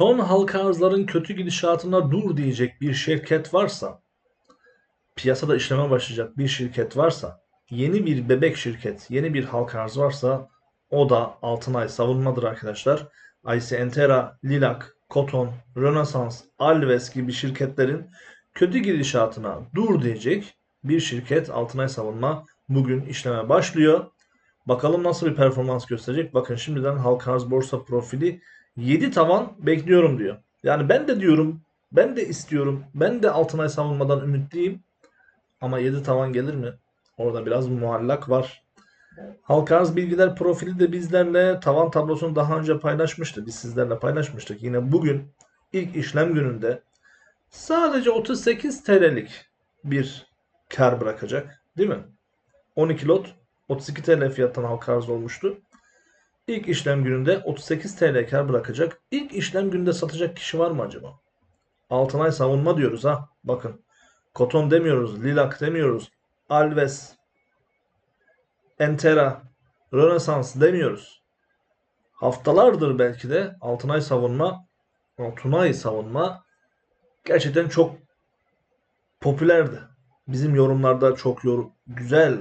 son halka arzların kötü gidişatına dur diyecek bir şirket varsa, piyasada işleme başlayacak bir şirket varsa, yeni bir bebek şirket, yeni bir halka arz varsa o da Altınay Savunmadır arkadaşlar. IC Entera, Lilac, Koton, Rönesans, Alves gibi şirketlerin kötü gidişatına dur diyecek bir şirket Altınay Savunma bugün işleme başlıyor. Bakalım nasıl bir performans gösterecek. Bakın şimdiden halka arz borsa profili 7 tavan bekliyorum diyor. Yani ben de diyorum, ben de istiyorum, ben de Altınay Savunma'dan ümitliyim. Ama 7 tavan gelir mi? Orada biraz muallak var. Halka arz bilgiler profili de bizlerle tavan tablosunu daha önce paylaşmıştı. Biz sizlerle paylaşmıştık. Yine bugün ilk işlem gününde sadece 38 TL'lik bir kar bırakacak. Değil mi? 12 lot 32 TL fiyattan halka arz olmuştu. İlk işlem gününde 38 TL kar bırakacak. İlk işlem gününde satacak kişi var mı acaba? Altınay savunma diyoruz ha. Bakın. Koton demiyoruz. Lilac demiyoruz. Alves. Entera. Rönesans demiyoruz. Haftalardır belki de Altınay savunma Altınay savunma gerçekten çok popülerdi. Bizim yorumlarda çok yorum, güzel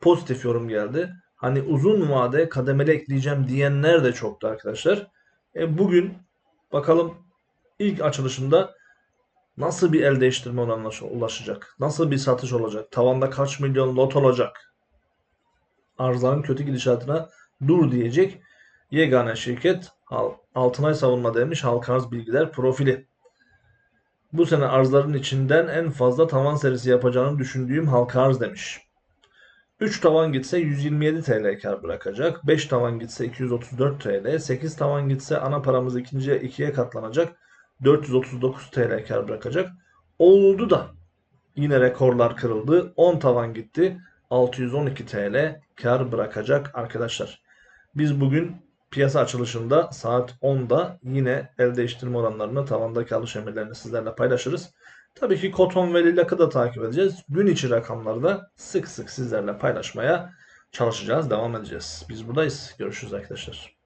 pozitif yorum geldi. Hani uzun vade kademeli ekleyeceğim diyenler de çoktu arkadaşlar. E bugün bakalım ilk açılışında nasıl bir el değiştirme oranına ulaşacak? Nasıl bir satış olacak? Tavanda kaç milyon lot olacak? Arzların kötü gidişatına dur diyecek yegane şirket Altınay Savunma demiş halka arz bilgiler profili. Bu sene arzların içinden en fazla tavan serisi yapacağını düşündüğüm halka arz demiş. 3 tavan gitse 127 TL kar bırakacak. 5 tavan gitse 234 TL. 8 tavan gitse ana paramız ikinciye ikiye katlanacak. 439 TL kar bırakacak. Oldu da yine rekorlar kırıldı. 10 tavan gitti. 612 TL kar bırakacak arkadaşlar. Biz bugün piyasa açılışında saat 10'da yine el değiştirme oranlarını tavandaki alış emirlerini sizlerle paylaşırız. Tabii ki Koton ve Lilak'ı da takip edeceğiz. Gün içi rakamları da sık sık sizlerle paylaşmaya çalışacağız, devam edeceğiz. Biz buradayız. Görüşürüz arkadaşlar.